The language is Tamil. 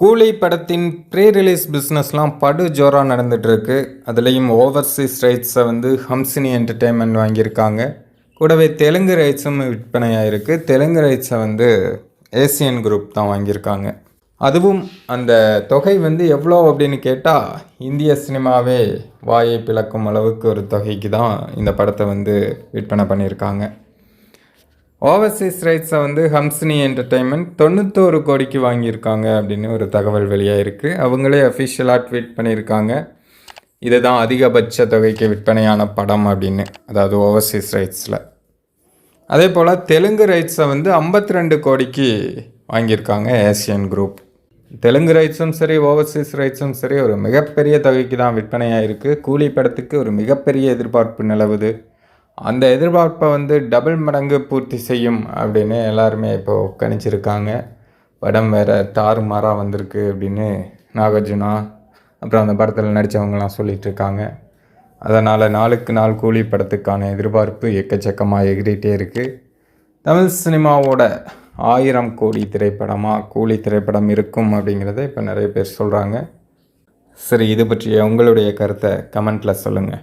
கூலி படத்தின் ப்ரீ ரிலீஸ் பிஸ்னஸ்லாம் படு ஜோராக நடந்துகிட்ருக்கு அதுலேயும் ஓவர்சீஸ் ரைட்ஸை வந்து ஹம்சினி என்டர்டெயின்மெண்ட் வாங்கியிருக்காங்க. கூடவே தெலுங்கு ரைட்ஸும் விற்பனையாயிருக்கு. தெலுங்கு ரைட்ஸை வந்து ஏசியன் குரூப் தான் வாங்கியிருக்காங்க. அதுவும் அந்த தொகை வந்து எவ்வளோ அப்படின்னு கேட்டால் இந்திய சினிமாவே வாயை பிளக்கும் அளவுக்கு ஒரு தொகைக்கு தான் இந்த படத்தை வந்து விற்பனை பண்ணியிருக்காங்க. ஓவர்சீஸ் ரைட்ஸை வந்து ஹம்சினி என்டர்டெயின்மெண்ட் தொண்ணூத்தோரு கோடிக்கு வாங்கியிருக்காங்க அப்படின்னு ஒரு தகவல் வெளியாயிருக்கு அவங்களே அஃபிஷியலாக ட்வீட் பண்ணியிருக்காங்க. இதுதான் அதிகபட்ச தொகைக்கு விற்பனையான படம் அப்படின்னு அதாவது ஓவர்சீஸ் ரைட்ஸில் அதே போல் தெலுங்கு ரைட்ஸை வந்து 52 ரெண்டு கோடிக்கு வாங்கியிருக்காங்க ஏசியன் குரூப் தெலுங்கு ரைட்ஸும் சரி ஓவர்சீஸ் ரைட்ஸும் சரி ஒரு மிகப்பெரிய தொகைக்கு தான் விற்பனையாயிருக்கு. கூலி படத்துக்கு ஒரு மிகப்பெரிய எதிர்பார்ப்பு நிலவுது. அந்த எதிர்பார்ப்பை வந்து டபுள் மடங்கு பூர்த்தி செய்யும் அப்படின்னு எல்லாருமே இப்போது கணிச்சிருக்காங்க. படம் வேறு தாறுமாறாக வந்திருக்கு அப்படின்னு நாகார்ஜுனா அப்புறம் அந்த படத்தில் நடித்தவங்கலாம் சொல்லிகிட்ருக்காங்க அதனால் நாளுக்கு நாள் கூலி படத்துக்கான எதிர்பார்ப்பு எக்கச்சக்கமாக எகிரிட்டே இருக்குது தமிழ் சினிமாவோட ஆயிரம் கோடி திரைப்படமாக கூலி திரைப்படம் இருக்கும் அப்படிங்கிறத இப்போ நிறைய பேர் சொல்கிறாங்க சரி இது பற்றிய உங்களுடைய கருத்தை கமெண்ட்டில் சொல்லுங்கள்